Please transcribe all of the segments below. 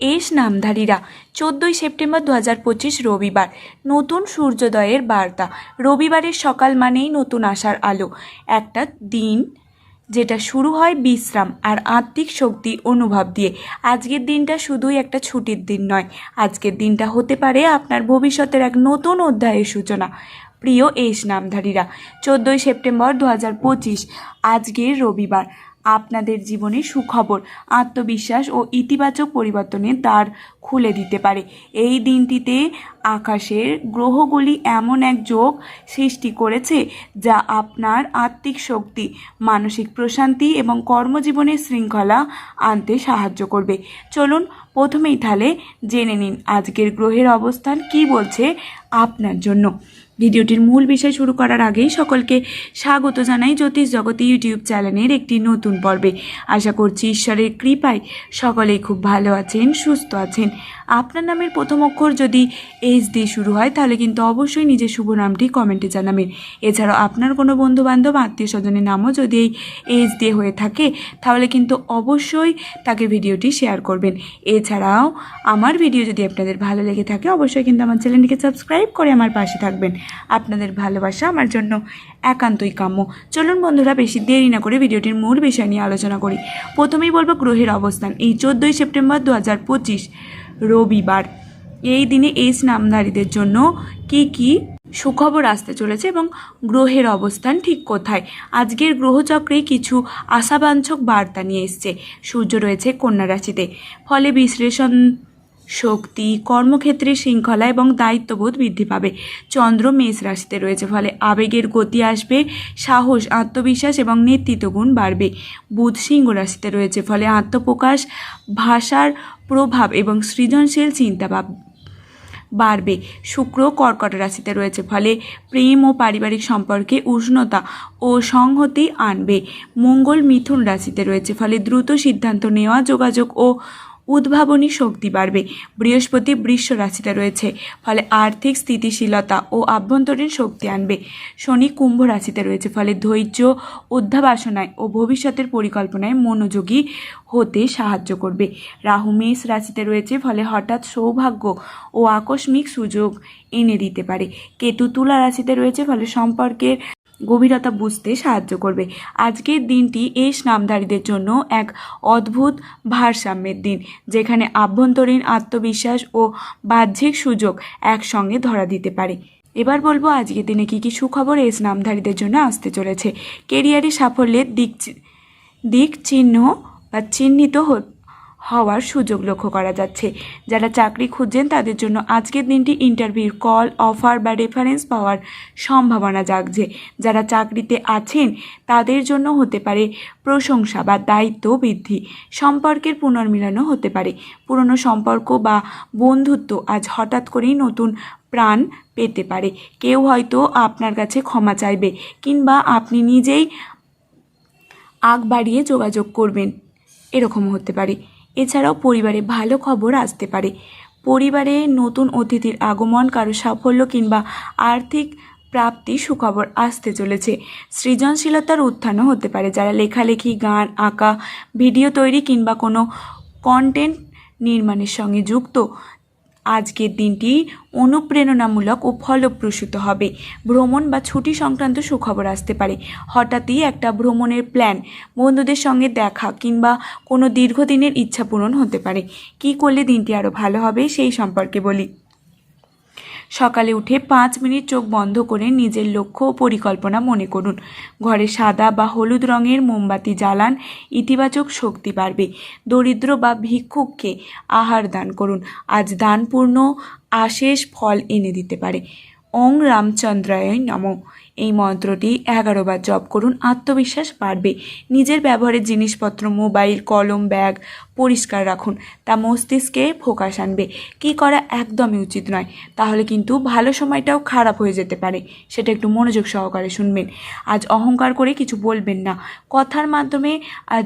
S নামধারীরা চোদ্দোই September দু হাজার পঁচিশ রবিবার নতুন সূর্যোদয়ের বার্তা। রবিবারের সকাল মানেই নতুন আশার আলো। একটা দিন যেটা শুরু হয় বিশ্রাম আর আত্মিক শক্তি অনুভব দিয়ে। আজকের দিনটা শুধুই একটা ছুটির দিন নয়। আজকের দিনটা হতে পারে আপনার ভবিষ্যতের এক নতুন অধ্যায়ের সূচনা। প্রিয় এস নামধারীরা, চোদ্দোই সেপ্টেম্বর দু হাজার পঁচিশ, আজকের রবিবার। আপনাদের জীবনে সুখবর, আত্মবিশ্বাস ও ইতিবাচক পরিবর্তনের দ্বার খুলে দিতে পারে। এই দিনটিতে আকাশের গ্রহগুলি এমন এক যোগ সৃষ্টি করেছে যা আপনার আত্মিক শক্তি, মানসিক প্রশান্তি এবং কর্মজীবনের শৃঙ্খলা আনতে সাহায্য করবে। চলুন প্রথমেই তাহলে জেনে নিন আজকের গ্রহের অবস্থান কি বলছে আপনার জন্য। ভিডিওটির মূল বিষয় শুরু করার আগেই সকলকে স্বাগত জানাই জ্যোতিষ জগতে ইউটিউব চ্যানেলের একটি নতুন পর্বে। আশা করছি ঈশ্বরের কৃপায় সকলেই খুব ভালো আছেন, সুস্থ আছেন। আপনার নামের প্রথম অক্ষর যদি এইচ দিয়ে শুরু হয়, তাহলে কিন্তু অবশ্যই নিজের শুভ নামটি কমেন্টে জানাবেন। এছাড়াও আপনার কোনো বন্ধু বান্ধব আত্মীয় স্বজনের নামও যদি এই এইচ দিয়ে হয়ে থাকে, তাহলে কিন্তু অবশ্যই তাকে ভিডিওটি শেয়ার করবেন। এছাড়াও আমার ভিডিও যদি আপনাদের ভালো লেগে থাকে, অবশ্যই কিন্তু আমার চ্যানেলটিকে সাবস্ক্রাইব করে আমার পাশে থাকবেন। আপনাদের ভালোবাসা আমার জন্য একান্তই কাম্য। চলুন বন্ধুরা, বেশি দেরি না করে ভিডিওটির মূল বিষয় নিয়ে আলোচনা করি। প্রথমেই বলব গ্রহের অবস্থান। এই চোদ্দোই সেপ্টেম্বর দু হাজার পঁচিশ, রবিবার। এই দিনে এইচ নামধারীদের জন্য কি কি সুখবর আসতে চলেছে এবং গ্রহের অবস্থান ঠিক কোথায়? আজকের গ্রহচক্রে কিছু আশাবাঞ্ছক বার্তা নিয়ে এসছে। সূর্য রয়েছে কন্যা রাশিতে। ফলে বিশ্লেষণ শক্তি কর্মক্ষেত্রে শৃঙ্খলা এবং দায়িত্ববোধ বৃদ্ধি পাবে। চন্দ্র মেষ রাশিতে রয়েছে, ফলে আবেগের গতি আসবে, সাহস, আত্মবিশ্বাস এবং নেতৃত্বগুণ বাড়বে। বুধ সিংহ রাশিতে রয়েছে, ফলে আত্মপ্রকাশ, ভাষার প্রভাব এবং সৃজনশীল চিন্তা বাড়বে। শুক্র কর্কট রাশিতে রয়েছে, ফলে প্রেম ও পারিবারিক সম্পর্কে উষ্ণতা ও সংহতি আনবে। মঙ্গল মিথুন রাশিতে রয়েছে, ফলে দ্রুত সিদ্ধান্ত নেওয়া, যোগাযোগ ও উদ্ভাবনী শক্তি বাড়বে। বৃহস্পতি বৃষ রাশিতে রয়েছে, ফলে আর্থিক স্থিতিশীলতা ও আভ্যন্তরীণ শক্তি আনবে। শনি কুম্ভ রাশিতে রয়েছে, ফলে ধৈর্য অধ্যাবাসনায় ও ভবিষ্যতের পরিকল্পনায় মনোযোগী হতে সাহায্য করবে। রাহু মেষ রাশিতে রয়েছে, ফলে হঠাৎ সৌভাগ্য ও আকস্মিক সুযোগ এনে দিতে পারে। কেতু তুলা রাশিতে রয়েছে, ফলে সম্পর্কের গভীরতা বুঝতে সাহায্য করবে। আজকের দিনটি এই নামধারীদের জন্য এক অদ্ভুত ভারসাম্যের দিন, যেখানে আভ্যন্তরীণ আত্মবিশ্বাস ও বাহ্যিক সুযোগ একসঙ্গে ধরা দিতে পারে। এবার বলব আজকের দিনে কী কী সুখবর এস নামধারীদের জন্য আসতে চলেছে। কেরিয়ারে সাফল্যের দিক দিক চিহ্ন বা চিহ্নিত হওয়ার সুযোগ লক্ষ্য করা যাচ্ছে। যারা চাকরি খুঁজছেন, তাদের জন্য আজকের দিনটি ইন্টারভিউর কল অফার বা রেফারেন্স পাওয়ার সম্ভাবনা জাগছে। যারা চাকরিতে আছেন, তাদের জন্য হতে পারে প্রশংসা বা দায়িত্ব বৃদ্ধি। সম্পর্কের পুনর্মিলনও হতে পারে। পুরনো সম্পর্ক বা বন্ধুত্ব আজ হঠাৎ করেই নতুন প্রাণ পেতে পারে। কেউ হয়তো আপনার কাছে ক্ষমা চাইবে কিংবা আপনি নিজেই আগ বাড়িয়ে যোগাযোগ করবেন। এরকম হতে পারে। এছাড়াও পরিবারে ভালো খবর আসতে পারে। পরিবারে নতুন অতিথির আগমন, কারও সাফল্য কিংবা আর্থিক প্রাপ্তি সুখবর আসতে চলেছে। সৃজনশীলতার উত্থানও হতে পারে। যারা লেখালেখি, গান, আঁকা, ভিডিও তৈরি কিংবা কোনো কন্টেন্ট নির্মাণের সঙ্গে যুক্ত আজকের দিনটি অনুপ্রেরণামূলক ও ফলপ্রসূত হবে। ভ্রমণ বা ছুটি সংক্রান্ত সুখবর আসতে পারে। হঠাৎই একটা ভ্রমণের প্ল্যান, বন্ধুদের সঙ্গে দেখা কিংবা কোনো দীর্ঘদিনের ইচ্ছা পূরণ হতে পারে। কি করলে দিনটি আরও ভালো হবে সেই সম্পর্কে বলি। সকালে উঠে পাঁচ মিনিট চোখ বন্ধ করে নিজের লক্ষ্য ও পরিকল্পনা মনে করুন। ঘরে সাদা বা হলুদ রঙের মোমবাতি জ্বালান, ইতিবাচক শক্তি বাড়বে। দরিদ্র বা ভিক্ষুককে আহার দান করুন। আজ দানপূর্ণ আশেষ ফল এনে দিতে পারে। ওং রামচন্দ্রায় নম। এই মন্ত্রটি এগারো বার জপ করুন, আত্মবিশ্বাস বাড়বে। নিজের ব্যবহারের জিনিসপত্র, মোবাইল, কলম, ব্যাগ পরিষ্কার রাখুন, তা মস্তিষ্কে ফোকাস আনবে। কী করা একদমই উচিত নয়, তাহলে কিন্তু ভালো সময়টাও খারাপ হয়ে যেতে পারে, সেটা একটু মনোযোগ সহকারে শুনবেন। আজ অহংকার করে কিছু বলবেন না, কথার মাধ্যমে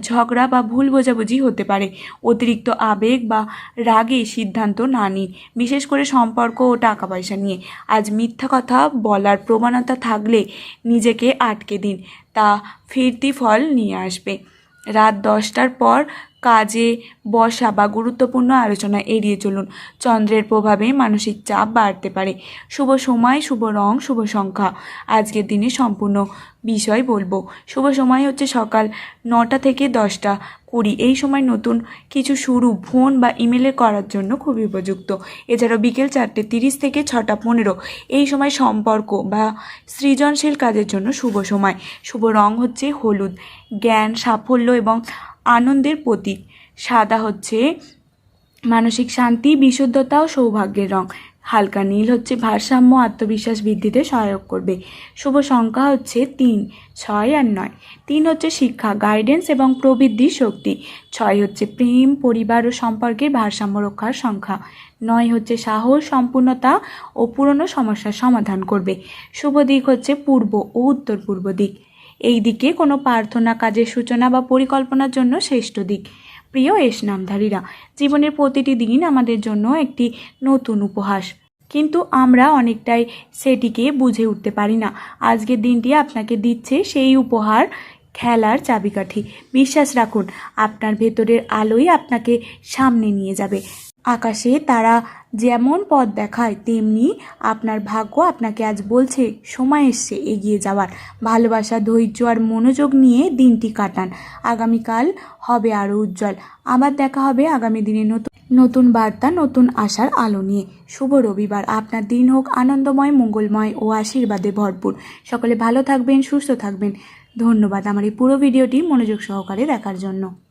ঝগড়া বা ভুল বোঝাবুঝি হতে পারে। অতিরিক্ত আবেগ বা রাগে সিদ্ধান্ত না নিন, বিশেষ করে সম্পর্ক ও টাকা পয়সা নিয়ে। আজ মিথ্যা কথা বলার প্রবণতা থাকলে নিজেকে আটকে দিন, তা ফিরতি ফল নিয়ে আসবে। রাত দশটার পর কাজে বসা বা গুরুত্বপূর্ণ আলোচনা এড়িয়ে চলুন। চন্দ্রের প্রভাবে মানসিক চাপ বাড়তে পারে। শুভ সময়, শুভ রং, শুভ সংখ্যা। আজকের দিনে সম্পূর্ণ বিষয় বলব। শুভ সময় হচ্ছে সকাল নটা থেকে দশটা। কুড়ি এই সময় নতুন কিছু শুরু ফোন বা ইমেলে করার জন্য খুবই উপযুক্ত। এছাড়াও বিকেল চারটে তিরিশ থেকে ছটা পনেরো। এই সময় সম্পর্ক বা সৃজনশীল কাজের জন্য শুভ সময়। শুভ রং হচ্ছে হলুদ। জ্ঞান, সাফল্য এবং আনন্দের প্রতীক। সাদা হচ্ছে মানসিক শান্তি, বিশুদ্ধতা ও সৌভাগ্যের রং। হালকা নীল হচ্ছে ভারসাম্য আত্মবিশ্বাস বৃদ্ধিতে সহায়ক করবে। শুভ সংখ্যা হচ্ছে তিন, ছয় আর নয়। তিন হচ্ছে শিক্ষা গাইডেন্স এবং প্রবৃদ্ধির শক্তি। ছয় হচ্ছে প্রেম, পরিবার ও সম্পর্কের ভারসাম্য রক্ষার সংখ্যা। নয় হচ্ছে সাহস, সম্পূর্ণতা ও পুরনো সমস্যার সমাধান করবে। শুভ দিক হচ্ছে পূর্ব ও উত্তর পূর্ব দিক। এই দিকে কোনো প্রার্থনা, কাজের সূচনা বা পরিকল্পনার জন্য শ্রেষ্ঠ দিক। প্রিয় এস নামধারীরা জীবনের প্রতিটি দিন আমাদের জন্য একটি নতুন উপহাস। কিন্তু আমরা অনেকটাই সেটিকে বুঝে উঠতে পারি না। আজকের দিনটি আপনাকে দিচ্ছে সেই উপহার, খেলার চাবিকাঠি। বিশ্বাস রাখুন, আপনার ভেতরের আলোই আপনাকে সামনে নিয়ে যাবে। আকাশে তারা যেমন পথ দেখায়, তেমনি আপনার ভাগ্য আপনাকে আজ বলছে, সময় এসছে এগিয়ে যাওয়ার। ভালোবাসা, ধৈর্য আর মনোযোগ নিয়ে দিনটি কাটান। আগামীকাল হবে আরও উজ্জ্বল। আবার দেখা হবে আগামী দিনে নতুন নতুন বার্তা, নতুন আশার আলো নিয়ে। শুভ রবিবার। আপনার দিন হোক আনন্দময়, মঙ্গলময় ও আশীর্বাদে ভরপুর। সকলে ভালো থাকবেন, সুস্থ থাকবেন। ধন্যবাদ আমার এই পুরো ভিডিওটি মনোযোগ সহকারে দেখার জন্য।